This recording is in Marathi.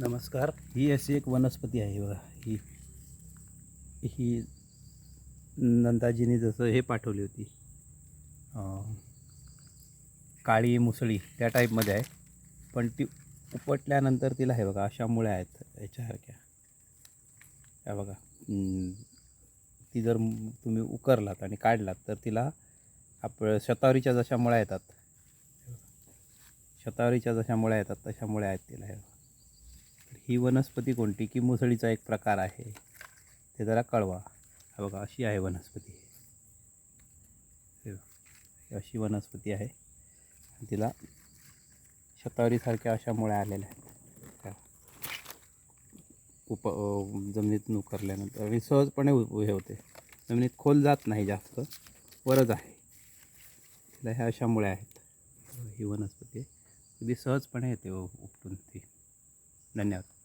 नमस्कार. ही अशी एक वनस्पती आहे बघा. ही ही नंदाजीने जसं हे पाठवली होती. काळी मुसळी त्या टाईपमध्ये आहे. पण ती उपटल्यानंतर तिला हे बघा अशा मुळ्या आहेत याच्यासारख्या. या बघा. ती जर तुम्ही उकरलात आणि काढलात तर तिला आप शतावरीच्या जशा मुळ्या येतात. शतावरीच्या जशा मुळ्या येतात तशा मुळ्या आहेत तिला हे बघा. ही वनस्पती कोणती? की मुसळीचा एक प्रकार आहे. ते जरा कळवा. हा बघा अशी आहे वनस्पती. अशी वनस्पती आहे. तिला शतावरीसारख्या अशा मुळ्या आलेल्या आहेत. त्या उप जमिनीत जमिनीतून उकरल्यानंतर आणि सहजपणे हे होते. जमिनीत खोल जात नाही जास्त. वरच आहे. तिला ह्या अशा मुळ्या आहेत. ही वनस्पती अगदी सहजपणे येते उपटून ती. धन्यवाद.